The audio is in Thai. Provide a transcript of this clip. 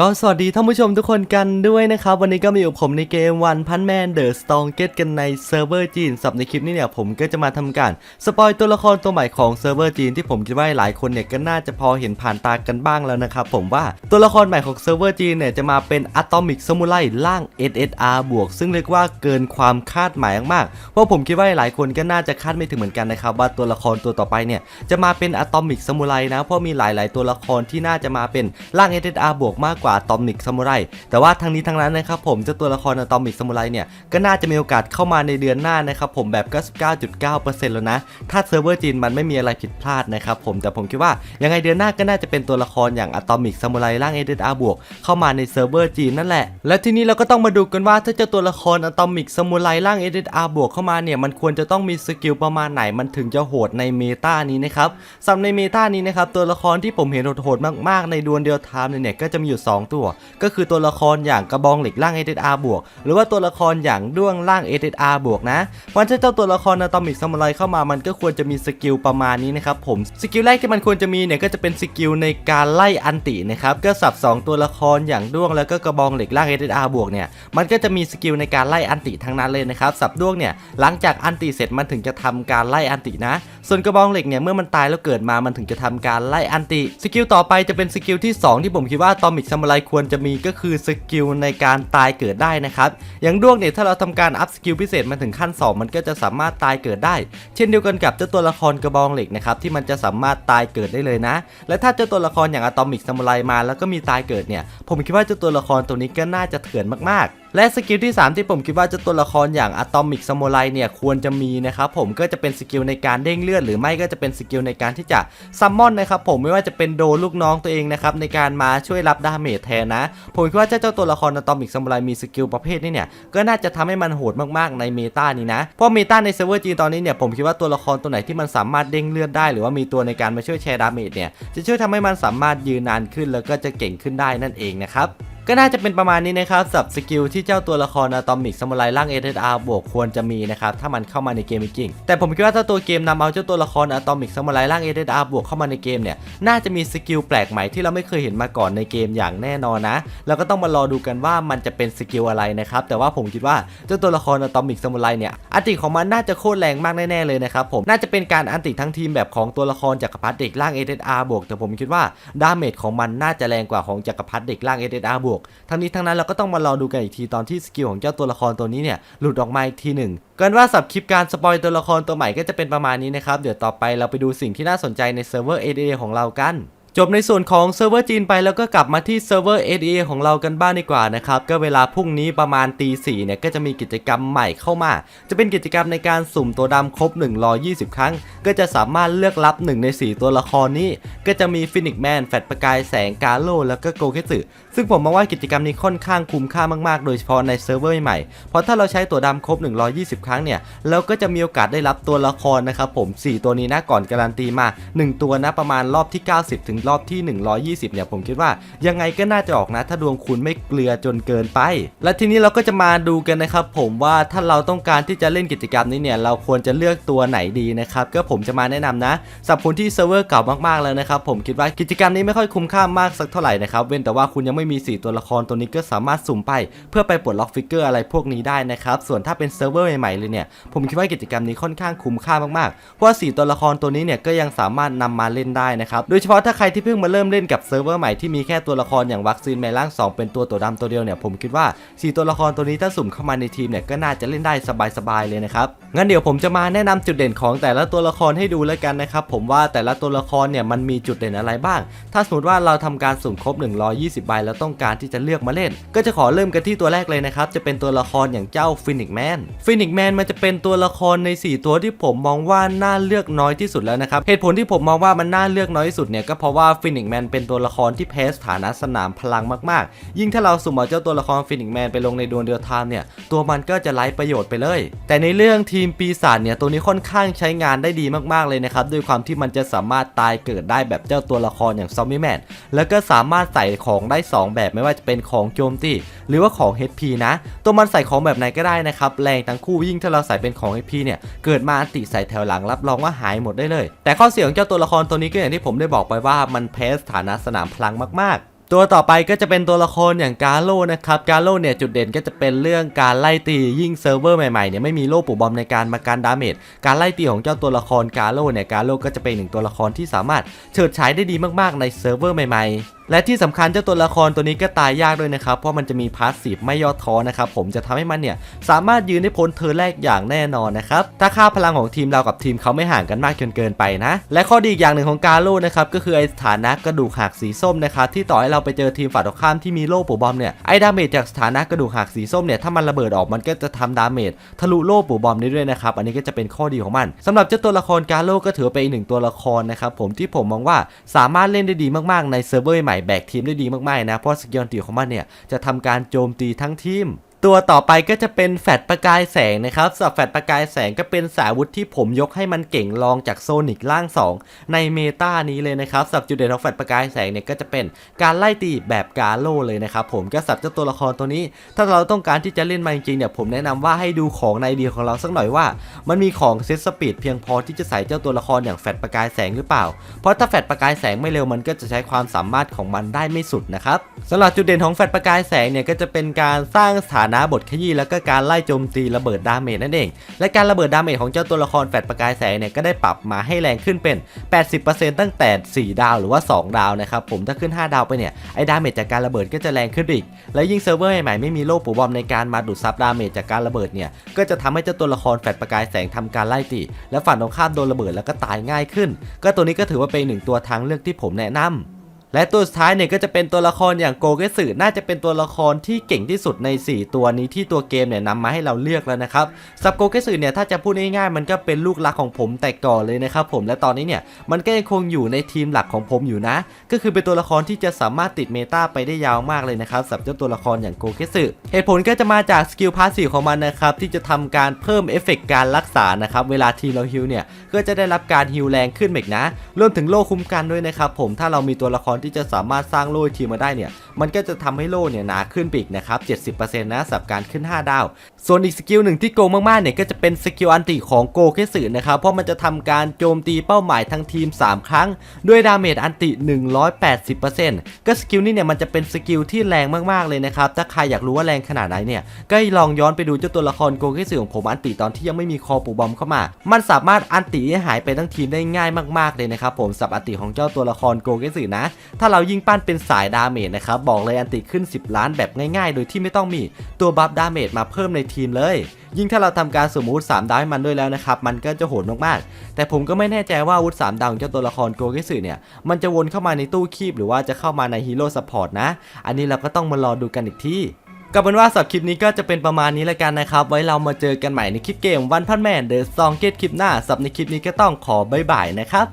ก็สวัสดีท่านผู้ชมทุกคนกันด้วยนะครับ วันนี้ก็มาอยู่ผมในเกมวันพันแมนเดอะสตองเกตกันในเซิร์ฟเวอร์จีนสับในคลิปนี้เนี่ยผมก็จะมาทำการสปอยตัวละครตัวใหม่ของเซิร์ฟเวอร์จีนที่ผมคิดว่าหลายคนเนี่ยก็น่าจะพอเห็นผ่านตากันบ้างแล้วนะครับผมว่าตัวละครใหม่ของเซิร์ฟเวอร์จีนเนี่ยจะมาเป็นอะตอมิกซ m มูไรล่าง SSR บวก ซึ่งเรียกว่าเกินความคาดหมายมากๆเพราะผมคิดว่าหลายคนก็น่าจะคาดไม่ถึงเหมือนกันนะครับว่าตัวละครตัวต่อไปเนี่ยจะมาเป็นอะตอมิกซ m มูไรนะเพราะมีหลาย ๆ ตัวละครที่น่าจะมาเป็นล่าง SSR บวกมากว่าตอมิกซ m มูไรแต่ว่าทั้งนี้ทั้งนั้นนะครับผมเจ้าตัวละครอะตอมิกซ m มูไรเนี่ยก็น่าจะมีโอกาสเข้ามาในเดือนหน้านะครับผมแบบ 99.9%แล้วนะ ถ้าเซิร์ฟเวอร์จีนมันไม่มีอะไรผิดพลาดนะครับผมแต่ผมคิดว่ายังไงเดือนหน้าก็น่าจะเป็นตัวละครอย่างอะตอมิกซ m มูไรร่าง SSR บวกเข้ามาในเซิร์ฟเวอร์จีนนั่นแหละ และทีนี้เราก็ต้องมาดูกันว่าถ้าเจ้าตัวละครอะตอมิกซ m มูไรร่าง SSR บวกเข้ามาเนี่ยมันควรจะต้องมีสกิลประมาณไหนมันถึงจะโหดในเมตานี้นะครับสำหรับในเมตานี้นะครับตัวละครที่ผมเห็นโหดๆมากๆในดวลเดียวไทม์เนี่ยก็จะมีอยู่ 2ตัว ก็คือตัวละครอย่างกระบองเหล็กร่าง SSR บวก หรือว่าตัวละครอย่างด้วงร่าง SSR บวกนะเพราะฉะนั้นเจ้าตัวละครอะตอมิกซ m มูไรเข้ามามันก็ควรจะมีสกิลประมาณนี้นะครับผมสกิลแรกที่มันควรจะมีเนี่ยก็จะเป็นสกิลในการไล่อันตินะครับก็สับ 2 ตัวละครอย่างด้วงแล้วก็กระบองเหล็กร่าง SSR บวกเนี่ยมันก็จะมีสกิลในการไล่อันติทั้งนั้นเลยนะครับสับด้วงเนี่ยหลังจากอันติเสร็จมันถึงจะทำการไล่อันตินะ ส่วนกระบองเหล็กเนี่ยเมื่อมันตายแล้วเกิดมามันถึงจะทำการไล่อันติสกิลต่อไปจะเป็นสกิลที่ 2 ที่ผมคิดว่าตอมิกซ m มูไรควรจะมีก็คือสกิลในการตายเกิดได้นะครับ อย่างด้วงเนี่ยถ้าเราทำการอัพสกิลพิเศษมาถึงขั้น 2 มันก็จะสามารถตายเกิดได้ เช่นเดียวกันกับเจ้าตัวละครกระบองเหล็กนะครับที่มันจะสามารถตายเกิดได้เลยนะ และถ้าเจ้าตัวละครอย่างอะตอมิกซามูไรมา แล้วก็มีตายเกิดเนี่ยผมคิดว่าเจ้าตัวละครตัวนี้ก็น่าจะเถื่อนมากๆและสกิลที่ 3 ที่ผมคิดว่าจ้าตัวละครอย่างอะตอมิกซ m มูไรเนี่ยควรจะมีนะครับผมก็จะเป็นสกิลในการเด้งเลือดหรือไม่ก็จะเป็นสกิลในการที่จะซัมมอนนะครับผมไม่ว่าจะเป็นโดลูกน้องตัวเองนะครับในการมาช่วยรับดาเมจแทนนะ ผมคิดว่าเจ้าเจ้าตัวละครอะตอมิกซ m มูไรมีสกิลประเภทนี้เนี่ยก็น่าจะทำให้มันโหดมากๆในเมตานี้นะเพราะเมตาในเซิร์ฟเวอร์จีนตอนนี้เนี่ยผมคิดว่าตัวละครตัวไหนที่มันสามารถเด้งเลือดได้หรือว่ามีตัวในการมาช่วยแชร์ดาเมจเนี่ยจะช่วยทำให้มันสามารถยืนนานขึ้น แล้วก็จะเก่งขึ้นได้นั่นเองนะครับ ก็น่าจะเป็นประมาณนี้นะครับสับสกิลที่เจ้าตัวละครอะตอมิกซ m มูไรร่าง SSR บวกควรจะมีนะครับถ้ามันเข้ามาในเกมจริงแต่ผมคิดว่าถ้าตัวเกมนำเอาเจ้าตัวละครอะตอมิกซ m มูไรร่าง SSR บวกเข้ามาในเกมเนี่ยน่าจะมีสกิลแปลกใหม่ที่เราไม่เคยเห็นมาก่อนในเกมอย่างแน่นอนนะแล้วก็ต้องมารอดูกันว่ามันจะเป็นสกิลอะไรนะครับแต่ว่าผมคิดว่าเจ้าตัวละครอะตอมิกซ m มูไรเนี่ยอันติของมันน่าจะโคตรแรงมากแน่ๆเลยนะครับผมน่าจะเป็นการอันติทั้งทีมแบบของตัวละครจักรพรรดิเด็กร่าง SSR บวกแต่ผมคิดว่าดาเมจของมันน่าจะแรงกว่าของจักรพรรดิเด็กร่าง SSR บวกทั้งนี้ทั้งนั้นเราก็ต้องมารอดูกันอีกทีตอนที่สกิลของเจ้าตัวละครตัวนี้เนี่ยหลุดออกมาอีกทีหนึ่งกันว่าสับคลิปการสปอยตัวละครตัวใหม่ก็จะเป็นประมาณนี้นะครับเดี๋ยวต่อไปเราไปดูสิ่งที่น่าสนใจในเซิร์ฟเวอร์ ADA ของเรากัน จบในส่วนของเซิร์ฟเวอร์จีนไปแล้วก็กลับมาที่เซิร์ฟเวอร์ ADA ของเรากันบ้างดีกว่านะครับ ก็เวลาพรุ่งนี้ประมาณตีสี่เนี่ยก็จะมีกิจกรรมใหม่เข้ามา จะเป็นกิจกรรมในการสุ่มตัวดำครบ 120 ครั้ง ก็จะสามารถเลือกรับ 1 ใน 4 ตัวละครนี้ ก็จะมีฟินิกแมนแฟดประกายแสงกาโลแล้วก็โกเคสึซึ่งผมมองว่ากิจกรรมนี้ค่อนข้างคุ้มค่ามากๆ โดยเฉพาะในเซิร์ฟเวอร์ใหม่ เพราะถ้าเราใช้ตัวดำครบ 120 ครั้งเนี่ยเราก็จะมีโอกาสได้รับตัวละครนะครับผม 4 ตัวนี้นะก่อนการันตีมา 1 ตัวนะประมาณรอบที่ 90ถึงรอบที่ 120 เนี่ยผมคิดว่ายังไงก็น่าจะออกนะ ถ้าดวงคุณไม่เกลือจนเกินไป และทีนี้เราก็จะมาดูกันนะครับ ผมว่าถ้าเราต้องการที่จะเล่นกิจกรรมนี้เนี่ยเราควรจะเลือกตัวไหนดีนะครับก็ผมจะมาแนะนำนะสำหรับคนที่เซิร์ฟเวอร์เก่ามากๆแล้วนะครับผมคิดว่ากิจกรรมนี้ไม่ค่อยคุ้มค่ามากสักเท่าไหร่นะครับเว้นแต่ว่าคุณยังไม่มี 4 ตัวละครตัวนี้ก็สามารถสุ่มไป เพื่อไปปลดล็อกฟิกเกอร์อะไรพวกนี้ได้นะครับส่วนถ้าเป็นเซิร์ฟเวอร์ใหม่ๆเลยเนี่ยผมคิดว่ากิจกรรมนี้ค่อนข้างคุ้มค่ามากๆเพราะว่า4ตัวละครตัวนี้เนี่ยก็ยังสามารถนำมาเล่นได้นะครับโดยเฉพาะถ้าใครที่เพิ่งมาเริ่มเล่นกับเซิร์ฟเวอร์ใหม่ที่มีแค่ตัวละครอย่างวัคซีนแมล่าง 2 เป็นตัวตัวดำตัวเดียวเนี่ยผมคิดว่า 4 ตัวละครตัวนี้ถ้าสุ่มเข้ามาในทีมเนี่ยก็น่าจะเล่นได้สบายๆเลยนะครับงั้นเดี๋ยวผมจะมาแนะนำจุดเด่นของแต่ละตัวละครให้ดูแล้วกันนะครับผมว่าแต่ละตัวละครเนี่ยมันมีจุดเด่นอะไรบ้าง ถ้าสมมติว่าเราทำการสุ่มครบ 120 ใบแล้วต้องการที่จะเลือกมาเล่น ก็จะขอเริ่มกันที่ตัวแรกเลยนะครับจะเป็นตัวละครอย่างเจ้าฟินิกแมนฟินิกแมนมันจะเป็นตัวละครใน 4 ตัวที่ผมมองว่าน่าเลือกน้อยที่สุดแล้วนะครับเหตุผลที่ผมมองว่ามันน่าเลือกน้อยที่สุดเนี่ยก็เพราะว่าฟินิกแมนเป็นตัวละครที่แพ้สถานะสนามพลังมากๆ ยิ่งถ้าเราสุ่มเอาเจ้าตัวละครฟินิกแมนไปลงในดวลเดียวทามเนี่ย ตัวมันก็จะไร้ประโยชน์ไปเลย แต่ในเรื่องทีมปีศาจเนี่ยตัวนี้ค่อนข้างใช้งานได้ดีมากๆเลยนะครับด้วยความที่มันจะสามารถตายเกิดได้แบบเจ้าตัวละครอย่างซอมบี้แมนแล้วก็สามารถใส่ของได้ 2 แบบไม่ว่าจะเป็นของโจมตีหรือว่าของ HP นะ ตัวมันใส่ของแบบไหนก็ได้นะครับแรงทั้งคู่ยิ่งถ้าเราใส่เป็นของ HP เนี่ยเกิดมาอันติใส่แถวหลังรับรองว่าหายหมดได้เลย แต่ข้อเสียของเจ้าตัวละครตัวนี้ก็อย่างที่ผมได้บอกไปว่ามันแพ้สถานะสนามพลังมากๆตัวต่อไปก็จะเป็นตัวละครอย่างกาโลนะครับ กาโลเนี่ยจุดเด่นก็จะเป็นเรื่องการไล่ตียิ่งเซิร์ฟเวอร์ใหม่ๆเนี่ยไม่มีโล่ปู่บอมในการมาการดาเมจ การไล่ตีของเจ้าตัวละครกาโลเนี่ยกาโลก็จะเป็นหนึ่งตัวละครที่สามารถเฉิดฉายได้ดีมากๆในเซิร์ฟเวอร์ใหม่ๆ และที่สำคัญเจ้าตัวละครตัวนี้ก็ตายยากด้วยนะครับ เพราะมันจะมีพาสซีฟไม่ย่อท้อนะครับผมจะทำให้มันเนี่ยสามารถยืนได้พ้นเธอแรกอย่างแน่นอนนะครับถ้าค่าพลังของทีมเรากับทีมเขาไม่ห่างกันมากจนเกินไปนะ และข้อดีอีกอย่างหนึ่งของกาโลนะครับก็คือไอสถานะกระดูกหักสีส้มนะครับที่ต่อให้เราไปเจอทีมฝ่ายตรงข้ามที่มีโล่ปลุกบอมเนี่ยไอดาเมจจากสถานะกระดูกหักสีส้มเนี่ยถ้ามันระเบิดออกมันก็จะทำดาเมจทะลุโล่ปลุกบอมนี้ด้วยนะครับอันนี้ก็จะเป็นข้อดีของมันสำหรับเจ้าตัวละครกาโลก็ถือเป็นอีกหนึ่งตัวละครนะครับผมที่ผมมองว่าสามารถเล่นได้ดีมากๆในเซิร์ฟเวอร์ใหม่แบกทีมได้ดีมากๆนะ เพราะสกิลอันตีของมันเนี่ยจะทำการโจมตีทั้งทีมตัวต่อไปก็จะเป็นแฟดประกายแสงนะครับสำหรับแฟดประกายแสงก็เป็นสายอาวุธที่ผมยกให้มันเก่งรองจากโซนิกล่าง 2 ในเมตานี้เลยนะครับสำหรับจุดเด่นของแฟดประกายแสงเนี่ยก็จะเป็นการไล่ตีแบบกาโลเลยนะครับผมก็สำหรับเจ้าตัวละครตัวนี้ ถ้าเราต้องการที่จะเล่นมาจริงๆเนี่ยผมแนะนำว่าให้ดูของในเดียของเราสักหน่อยว่า มันมีของเซตสปีดเพียงพอที่จะใส่เจ้าตัวละครอย่างแฟดประกายแสงหรือเปล่า เพราะถ้าแฟดประกายแสงไม่เร็วมันก็จะใช้ความสามารถของมันได้ไม่สุดนะครับสำหรับจุดเด่นของแฟดประกายแสงเนี่ยก็จะเป็นการสร้างสถานะบทขยี้แล้วก็การไล่โจมตีระเบิดดาเมจนั่นเอง และการระเบิดดาเมจของเจ้าตัวละครแฟดประกายแสงเนี่ยก็ได้ปรับมาให้แรงขึ้นเป็น 80%ตั้งแต่ 4 ดาวหรือว่า 2 ดาวนะครับผมถ้าขึ้น 5 ดาวไปเนี่ยไอ้ดาเมจจากการระเบิดก็จะแรงขึ้นอีก และยิ่งเซิร์ฟเวอร์ใหม่ๆไม่มีโล่ปูบอมในการมาดูดซับดาเมจจากการระเบิดเนี่ยก็จะทำให้เจ้าตัวละครแฟดประกายแสงทำการไล่ตีและฝั่งตรงข้ามโดนระเบิดแล้วก็ตายง่ายขึ้น ก็ตัวนี้ก็ถือว่าเป็นหนึ่งตัวทางเลือกที่ผมแนะนำ และตัวสุดท้ายเนี่ยก็จะเป็นตัวละครอย่างโกเกสึน่าจะเป็นตัวละครที่เก่งที่สุดใน 4 ตัวนี้ที่ตัวเกมเนี่ยนำมาให้เราเลือกแล้วนะครับซับโกเกสึเนี่ยถ้าจะพูดง่ายๆมันก็เป็นลูกรักของผมแต่ก่อนเลยนะครับผมและตอนนี้เนี่ยมันก็ยังคงอยู่ในทีมหลักของผมอยู่นะ ก็คือเป็นตัวละครที่จะสามารถติดเมตาไปได้ยาวมากเลยนะครับสำหรับเจ้าตัวละครอย่างโกเกสึเหตุผลก็จะมาจากสกิลพาสซีฟของมันนะครับที่จะทำการเพิ่มเอฟเฟกต์การรักษานะครับเวลาทีเราฮิลเนี่ยก็จะได้รับการฮิลแรงขึ้นอีกนะรวมถึงโล่คุ้มกันด้วยนะครับผมถ้าเรามีตัวละครที่จะสามารถสร้างโล่ทีมมาได้เนี่ย มันก็จะทำให้โล่เนี่ยหนาขึ้นปีกนะครับ 70%นะสำหรับการขึ้น 5 ดาว ส่วนอีกสกิลหนึ่งที่โกงมากๆเนี่ยก็จะเป็นสกิลอันติของโกเคสึนะครับ เพราะมันจะทำการโจมตีเป้าหมายทั้งทีม 3 ครั้ง ด้วยดาเมจอันติ 180%ก็สกิลนี้เนี่ยมันจะเป็นสกิลที่แรงมากๆเลยนะครับ ถ้าใครอยากรู้ว่าแรงขนาดไหนเนี่ย ก็ลองย้อนไปดูเจ้าตัวละครโกเคสึของผมอันติตอนที่ยังไม่มีคอปูบอมเข้ามา มันสามารถอันติให้หายไปทั้งทีมได้ง่ายมากๆเลยนะครับผมสับอันติของเจ้าตัวละครโกเคสึนะถ้าเรายิงปั้นเป็นสายดาเมจนะครับบอกเลยอันติขึ้น 10 ล้านแบบง่ายๆ โดยที่ไม่ต้องมีตัวบัฟดาเมจมาเพิ่มในทีมเลย ยิ่งถ้าเราทำการสมมุติ3ดาวให้มันด้วยแล้วนะครับมันก็จะโหดมากๆ แต่ผมก็ไม่แน่ใจว่าอาวุธ3ดาวของเจ้าตัวละครโกเกสึเนี่ยมันจะวนเข้ามาในตู้คีบหรือว่าจะเข้ามาในฮีโร่ซัพพอร์ตนะ อันนี้เราก็ต้องมารอดูกันอีกทีก็เป็นว่าสำหรับคลิปนี้ก็จะเป็นประมาณนี้แล้วกันนะครับ ไว้เรามาเจอกันใหม่ในคลิปเกมวันพันแมนเดอะซองเกตคลิปหน้าสับในคลิปนี้ก็ต้องขอบายบายนะครับ